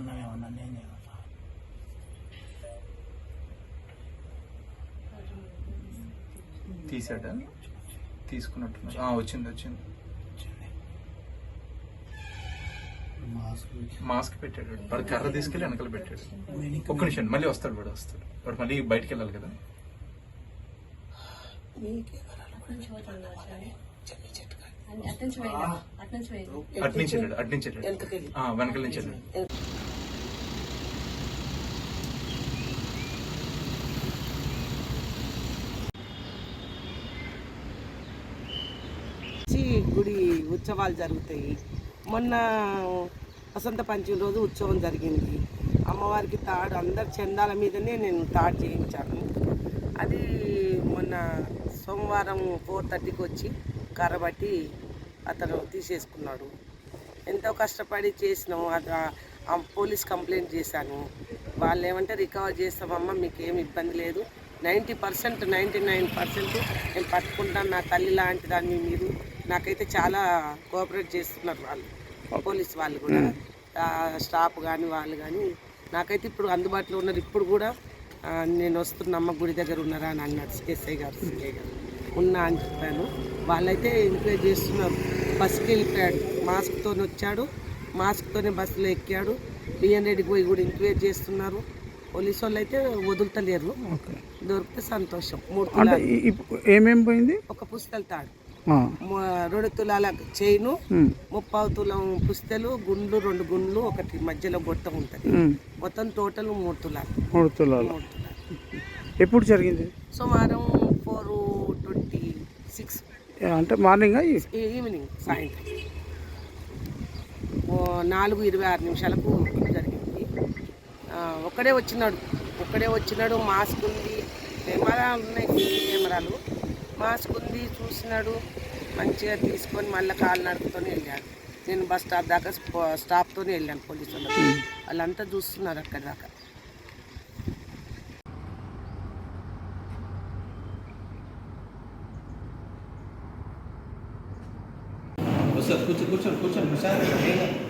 అన్నం ఏమన్నా నేను ఏమన్నా తీసాడా? తీసుకున్నట్టున్నారు ఆ, వచ్చింది వచ్చింది. మాస్క్ పెట్టాడు. వాడు. కర్ర తీసుకెళ్ళి వెనకాల పెట్టాడు. ఒక్క నిమిషం మళ్ళీ వస్తాడు వాడు వస్తాడు. వాడు మళ్ళీ బయటికి వెళ్ళాలి కదా. అట్నుంచి వెళ్ళాడు. అట్నుంచి వెళ్ళాడు. వెనకాల నుంచి వెళ్ళాడు. వచ్చి గుడి ఉత్సవాలు జరుగుతాయి. మొన్న వసంత పంచమి రోజు ఉత్సవం జరిగింది. అమ్మవారికి తాడు అందరి చందాల మీదనే నేను తాడు చేయించాను. అది మొన్న సోమవారం ఫోర్ థర్టీకి వచ్చి కర్రబట్టి అతను తీసేసుకున్నాడు. ఎంతో కష్టపడి చేసినాము అది పోలీస్ కంప్లైంట్ చేశాను. వాళ్ళు ఏమంటే రికవర్ చేస్తామమ్మా మీకు ఏమి ఇబ్బంది లేదు. Ninety percent ninety nine percent నేను పట్టుకుంటాను నా తల్లి లాంటి దాన్ని మీరు. నాకైతే చాలా కోఆపరేట్ చేస్తున్నారు వాళ్ళు పోలీస్ వాళ్ళు కూడా. స్టాఫ్ కానీ వాళ్ళు కానీ నాకైతే ఇప్పుడు అందుబాటులో ఉన్నారు. ఇప్పుడు కూడా నేను వస్తున్న అమ్మ గుడి దగ్గర ఉన్నారా అని అన్నాడు ఎస్ఐ గారు సిఐ గారు. ఉన్నా అని చెప్పాను. వాళ్ళైతే ఎంకరేజ్ చేస్తున్నారు. బస్కి వెళ్ళిపోయాడు. మాస్క్తో వచ్చాడు. మాస్క్తోనే బస్సులో ఎక్కాడు. బిఎన్ రెడ్డికి పోయి కూడా ఎంకరేజ్ చేస్తున్నారు. పోలీసు వాళ్ళు అయితే వదులుతలేరు దొరికితే సంతోషం. మూడు అంటే తులాలు. ఈ- ఇప్పుడు ఏమేం పోయింది? ఒక పుస్తలు తాడు. ఆ, మ- రెండు తులాల చైను ఉమ్, ముప్పావు తులం పుస్తలు గుండ్లు రెండు గుండ్లు ఒకటి మధ్యలో గొట్టం ఉంటుంది. ఉమ్, మొత్తం టోటల్ మూడు తులాలు. మూడు తులాలు. మూడు తులాలు. ఎప్పుడు జరిగింది? సుమారం ఫోర్ ట్వంటీ సిక్స్ ఏ, అంటే మార్నింగ్ ఈవినింగ్ సాయంత్రం. ఓ నాలుగు ఇరవై ఆరు నిమిషాలకు జరిగింది. ఆ, ఒక్కడే వచ్చినాడు. ఒక్కడే వచ్చినాడు మాస్క్ ఉంది కెమెరాలు ఉన్నాయి సీసీ కెమెరాలు. మాస్క్ ఉంది చూసినాడు. మంచిగా తీసుకొని మళ్ళీ కాలు నడుపుతూనే వెళ్ళాడు. నేను బస్ స్టాప్ దాకా స్టాప్తోనే వెళ్ళాను పోలీసు వాళ్ళకి వాళ్ళంతా చూస్తున్నారు అక్కడి దాకా. కూర్చోండి కూర్చోండి కూర్చోండి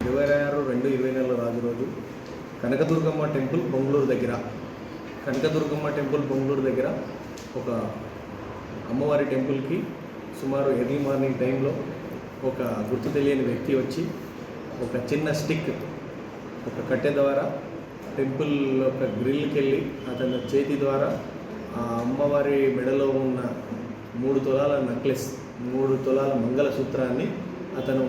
ఇరవై ఆరు రెండు ఇరవై నెలల రాజు రోజు కనకదుర్గమ్మ టెంపుల్ బొంగళూరు దగ్గర. కనకదుర్గమ్మ టెంపుల్ బొంగళూరు దగ్గర ఒక అమ్మవారి టెంపుల్కి సుమారు ఎర్లీ మార్నింగ్ టైంలో ఒక గుర్తు తెలియని వ్యక్తి వచ్చి ఒక చిన్న స్టిక్ ఒక కట్టె ద్వారా టెంపుల్ ఒక గ్రిల్కి వెళ్ళి అతని చేతి ద్వారా ఆ అమ్మవారి మెడలో ఉన్న మూడు తులాల నెక్లెస్ మూడు తులాల మంగళసూత్రాన్ని అతను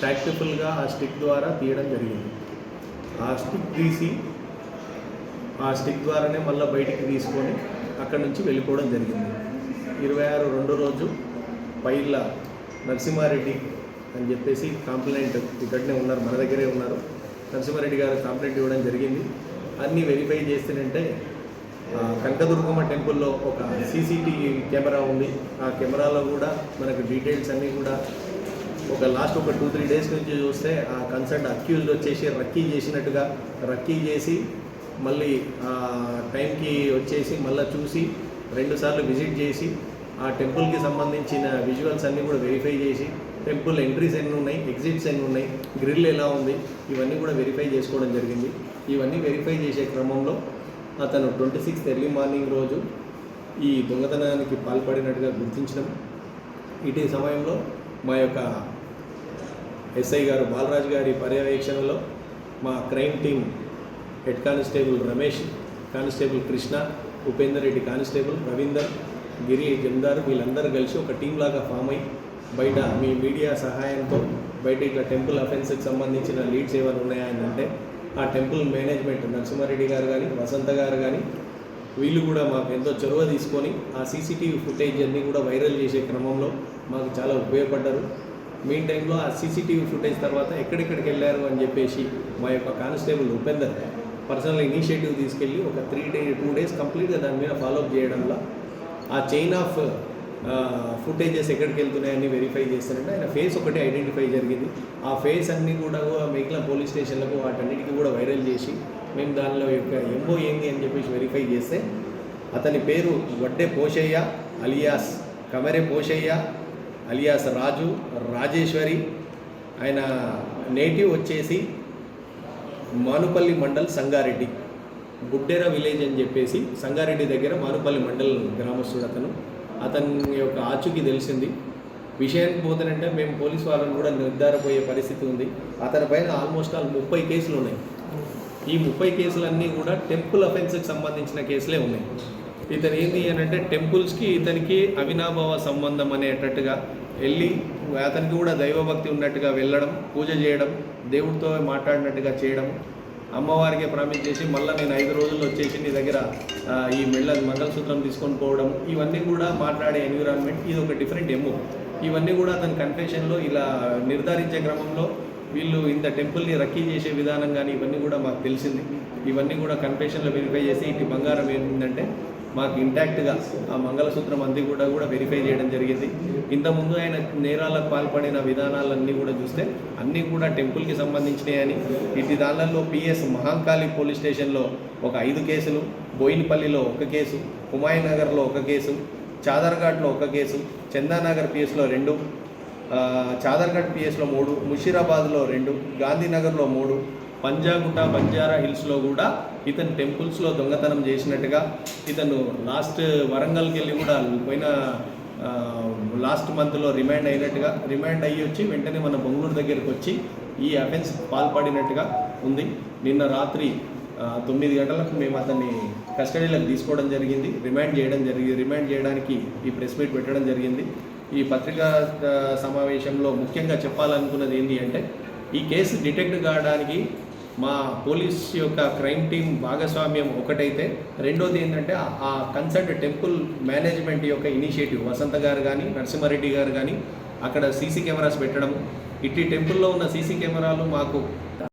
ప్రాక్టికల్గా ఆ స్టిక్ ద్వారా తీయడం జరిగింది. ఆ స్టిక్ తీసి ఆ స్టిక్ ద్వారానే మళ్ళీ బయటికి తీసుకొని అక్కడి నుంచి వెళ్ళిపోవడం జరిగింది. ఇరవై ఆరు రెండో రోజు పైళ్ళ నరసింహారెడ్డి అని చెప్పేసి కంప్లైంట్ ఇక్కడనే ఉన్నారు మన దగ్గరే ఉన్నారు. నరసింహారెడ్డి గారు కంప్లైంట్ ఇవ్వడం జరిగింది. అన్నీ వెరిఫై చేస్తేనంటే కనకదుర్గమ్మ టెంపుల్లో ఒక సీసీటీవీ కెమెరా ఉంది. ఆ కెమెరాలో కూడా మనకు డీటెయిల్స్ అన్నీ కూడా ఒక లాస్ట్ ఒక టూ త్రీ డేస్ నుంచి చూస్తే ఆ కన్సర్ట్ అక్యూజ్డ్ వచ్చేసి రక్కీ చేసినట్టుగా రక్కీ చేసి మళ్ళీ ఆ టైంకి వచ్చేసి మళ్ళీ చూసి రెండుసార్లు విజిట్ చేసి ఆ టెంపుల్కి సంబంధించిన విజువల్స్ అన్నీ కూడా వెరిఫై చేసి టెంపుల్ ఎంట్రీస్ ఎన్ని ఉన్నాయి ఎగ్జిట్స్ ఎన్ని ఉన్నాయి గ్రిల్ ఎలా ఉంది ఇవన్నీ కూడా వెరిఫై చేసుకోవడం జరిగింది. ఇవన్నీ వెరిఫై చేసే క్రమంలో అతను ట్వంటీ సిక్స్త్ ఎర్లీ మార్నింగ్ రోజు ఈ దొంగతనానికి పాల్పడినట్టుగా గుర్తించడం. ఇటీ సమయంలో మా యొక్క ఎస్ఐ గారు బాలరాజు గారి పర్యవేక్షణలో మా crime team head constable Ramesh constable Krishna Upender Reddy constable Ravinder Giri జందార్ వీళ్ళందరూ కలిసి ఒక టీం లాగా ఫామ్ అయ్యి బయట మీ మీడియా సహాయంతో బయట ఇట్లా టెంపుల్ అఫెన్స్కి సంబంధించిన లీడ్స్ ఏమైనా ఉన్నాయా అంటే ఆ టెంపుల్ మేనేజ్మెంట్ నరసింహారెడ్డి గారు కానీ వసంత గారు కానీ వీళ్ళు కూడా మాకు ఎంతో చొరవ తీసుకొని ఆ సీసీటీవీ ఫుటేజ్ అన్నీ కూడా వైరల్ చేసే క్రమంలో మాకు చాలా ఉపయోగపడ్డారు. మెయిన్ టైంలో ఆ సీసీటీవీ ఫుటేజ్ తర్వాత ఎక్కడెక్కడికి వెళ్ళారు అని చెప్పేసి మా యొక్క కానిస్టేబుల్ ఉపేందర్ పర్సనల్ ఇనిషియేటివ్ తీసుకెళ్ళి ఒక త్రీ డే టూ డేస్ కంప్లీట్గా దాని మీద ఫాలోఅప్ చేయడంలో ఆ చైన్ ఆఫ్ ఫుటేజెస్ ఎక్కడికి వెళ్తున్నాయని వెరిఫై చేస్తారంటే. ఆయన ఫేస్ ఒకటి ఐడెంటిఫై జరిగింది. ఆ ఫేస్ అన్నీ కూడా మిగిలిన పోలీస్ స్టేషన్లకు వాటన్నిటికీ కూడా వైరల్ చేసి మేము దానిలో యొక్క ఎంబో ఏంది అని చెప్పేసి వెరిఫై చేస్తే అతని పేరు వడ్డే పోషయ్య అలియాస్ కమరే పోషయ్య అలియాస్ రాజు రాజేశ్వరి ఆయన నేటివ్ వచ్చేసి మానుపల్లి మండల్ సంగారెడ్డి గుడ్డెర విలేజ్ అని చెప్పేసి సంగారెడ్డి దగ్గర మానుపల్లి మండల్ గ్రామస్తుడు అతను. అతని యొక్క ఆచూకీ తెలిసింది. విషయానికి పోతానంటే మేము పోలీస్ వాళ్ళని కూడా నిర్ధారపోయే పరిస్థితి ఉంది. అతని పైన ఆల్మోస్ట్ ఆల్ ముప్పై కేసులు ఉన్నాయి. ఈ ముప్పై కేసులన్నీ కూడా టెంపుల్ అఫెన్స్కి సంబంధించిన కేసులే ఉన్నాయి. ఇతను ఏంటి అని అంటే టెంపుల్స్కి ఇతనికి అవినాభావ సంబంధం అనేటట్టుగా వెళ్ళి అతనికి కూడా దైవభక్తి ఉన్నట్టుగా వెళ్ళడం పూజ చేయడం దేవుడితో మాట్లాడినట్టుగా చేయడం అమ్మవారికి ప్రామిస్ చేసి మళ్ళీ నేను ఐదు రోజుల్లో వచ్చేసి నీ దగ్గర ఈ మెళ్ళ మంగళసూత్రం తీసుకొని పోవడం ఇవన్నీ కూడా మాట్లాడే ఎన్విరాన్మెంట్ ఇది ఒక డిఫరెంట్ ఎమ్ము ఇవన్నీ కూడా అతని కన్ఫెషన్లో ఇలా నిర్ధారించే క్రమంలో వీళ్ళు ఇంత టెంపుల్ని రక్కీ చేసే విధానం కానీ ఇవన్నీ కూడా మాకు తెలిసింది. ఇవన్నీ కూడా కన్ఫెషన్లో వెరిఫై చేసి ఇటు బంగారం ఏంటంటే మాకు ఇంటాక్ట్గా ఆ మంగళసూత్రం అంది కూడా కూడా వెరిఫై చేయడం జరిగింది. ఇంతకుముందు ఆయన నేరాలకు పాల్పడిన విధానాలన్నీ కూడా చూస్తే అన్నీ కూడా టెంపుల్కి సంబంధించినవి అని ఇటు దానిలలో పిఎస్ మహాంకాళి పోలీస్ స్టేషన్లో ఒక ఐదు కేసులు బోయినపల్లిలో ఒక కేసు హుమాయూన్ నగర్లో ఒక కేసు చాదర్ఘాట్లో ఒక కేసు చందానగర్ పిఎస్లో రెండు చాదర్ఘట్ పిఎస్లో మూడు ముషీరాబాద్లో రెండు గాంధీనగర్లో మూడు పంజాగుట్ట బంజారా హిల్స్లో కూడా ఇతను టెంపుల్స్లో దొంగతనం చేసినట్టుగా ఇతను లాస్ట్ వరంగల్కి వెళ్ళి కూడా పోయిన లాస్ట్ మంత్లో రిమాండ్ అయినట్టుగా రిమాండ్ అయ్యి వచ్చి వెంటనే మన బొంగళూరు దగ్గరికి వచ్చి ఈ అఫెన్స్ పాల్పడినట్టుగా ఉంది. నిన్న రాత్రి తొమ్మిది గంటలకు మేము అతన్ని కస్టడీలోకి తీసుకోవడం జరిగింది. రిమాండ్ చేయడం జరిగింది రిమాండ్ చేయడానికి ఈ ప్రెస్ మీట్ పెట్టడం జరిగింది. ఈ పత్రికా సమావేశంలో ముఖ్యంగా చెప్పాలనుకున్నది ఏంటి అంటే ఈ కేసు డిటెక్ట్ కావడానికి మా పోలీస్ యొక్క క్రైమ్ టీం భాగస్వామ్యం ఒకటైతే రెండోది ఏంటంటే ఆ- కన్సర్ట్ టెంపుల్ మేనేజ్మెంట్ యొక్క ఇనిషియేటివ్ వసంత గారు కానీ నరసింహారెడ్డి గారు కానీ అక్కడ సీసీ కెమెరాస్ పెట్టడం ఇట్టి టెంపుల్లో ఉన్న సీసీ కెమెరాలు మాకు